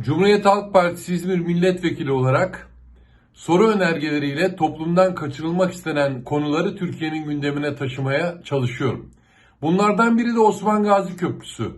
Cumhuriyet Halk Partisi İzmir Milletvekili olarak soru önergeleriyle toplumdan kaçırılmak istenen konuları Türkiye'nin gündemine taşımaya çalışıyorum. Bunlardan biri de Osman Gazi Köprüsü.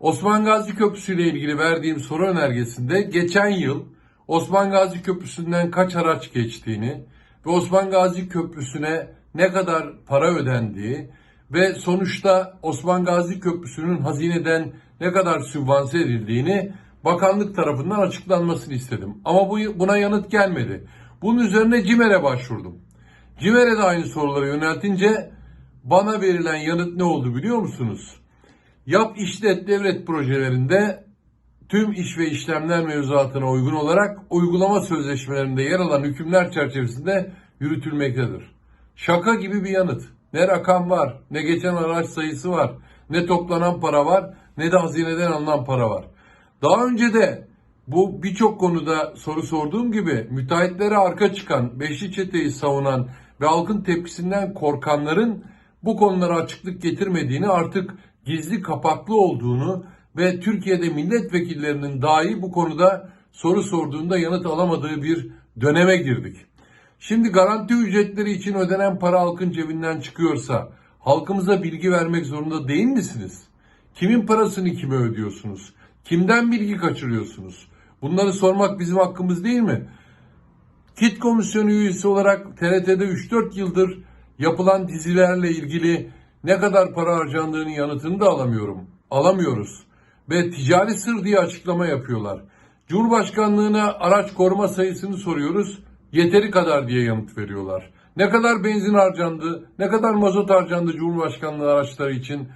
Osman Gazi Köprüsü ile ilgili verdiğim soru önergesinde geçen yıl Osman Gazi Köprüsü'nden kaç araç geçtiğini ve Osman Gazi Köprüsü'ne ne kadar para ödendiği ve sonuçta Osman Gazi Köprüsü'nün hazineden ne kadar sübvanse edildiğini bakanlık tarafından açıklanmasını istedim. Ama bu, buna yanıt gelmedi. Bunun üzerine CİMER'e başvurdum. CİMER'e de aynı soruları yöneltince bana verilen yanıt ne oldu biliyor musunuz? Yap işlet devlet projelerinde tüm iş ve işlemler mevzuatına uygun olarak uygulama sözleşmelerinde yer alan hükümler çerçevesinde yürütülmektedir. Şaka gibi bir yanıt. Ne rakam var, ne geçen araç sayısı var, ne toplanan para var, ne de hazineden alınan para var. Daha önce de bu birçok konuda soru sorduğum gibi müteahhitlere arka çıkan, beşli çeteyi savunan ve halkın tepkisinden korkanların bu konulara açıklık getirmediğini artık gizli kapaklı olduğunu ve Türkiye'de milletvekillerinin dahi bu konuda soru sorduğunda yanıt alamadığı bir döneme girdik. Şimdi garanti ücretleri için ödenen para halkın cebinden çıkıyorsa halkımıza bilgi vermek zorunda değil misiniz? Kimin parasını kime ödüyorsunuz? Kimden bilgi kaçırıyorsunuz? Bunları sormak bizim hakkımız değil mi? Kit komisyonu üyesi olarak TRT'de 3-4 yıldır yapılan dizilerle ilgili ne kadar para harcandığının yanıtını da alamıyorum. Alamıyoruz. Ve ticari sır diye açıklama yapıyorlar. Cumhurbaşkanlığına araç koruma sayısını soruyoruz. Yeteri kadar diye yanıt veriyorlar. Ne kadar benzin harcandı, ne kadar mazot harcandı Cumhurbaşkanlığı araçları için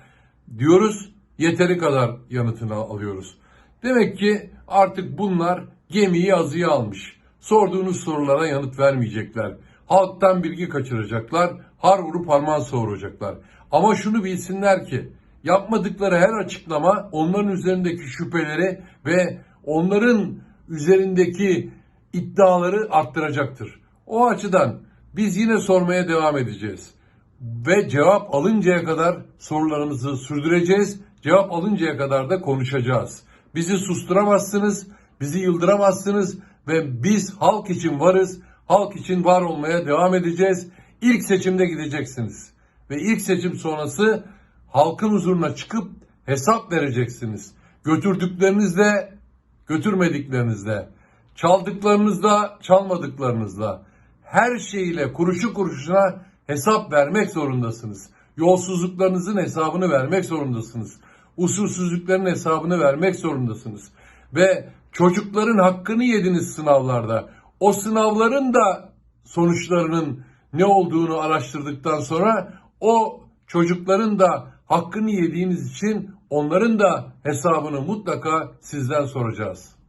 diyoruz. Yeteri kadar yanıtını alıyoruz. Demek ki artık bunlar gemiyi azıya almış. Sorduğunuz sorulara yanıt vermeyecekler. Halktan bilgi kaçıracaklar, har vurup harman savuracaklar. Ama şunu bilsinler ki yapmadıkları her açıklama onların üzerindeki şüpheleri ve onların üzerindeki iddiaları arttıracaktır. O açıdan biz yine sormaya devam edeceğiz. Ve cevap alıncaya kadar sorularımızı sürdüreceğiz. Cevap alıncaya kadar da konuşacağız. Bizi susturamazsınız, bizi yıldıramazsınız ve biz halk için varız. Halk için var olmaya devam edeceğiz. İlk seçimde gideceksiniz. Ve ilk seçim sonrası halkın huzuruna çıkıp hesap vereceksiniz. Götürdüklerinizle, götürmediklerinizle, çaldıklarınızla, çalmadıklarınızla, her şeyle kuruşu kuruşuna hesap vermek zorundasınız. Yolsuzluklarınızın hesabını vermek zorundasınız. Usulsüzlüklerin hesabını vermek zorundasınız. Ve çocukların hakkını yediniz sınavlarda. O sınavların da sonuçlarının ne olduğunu araştırdıktan sonra o çocukların da hakkını yediğiniz için onların da hesabını mutlaka sizden soracağız.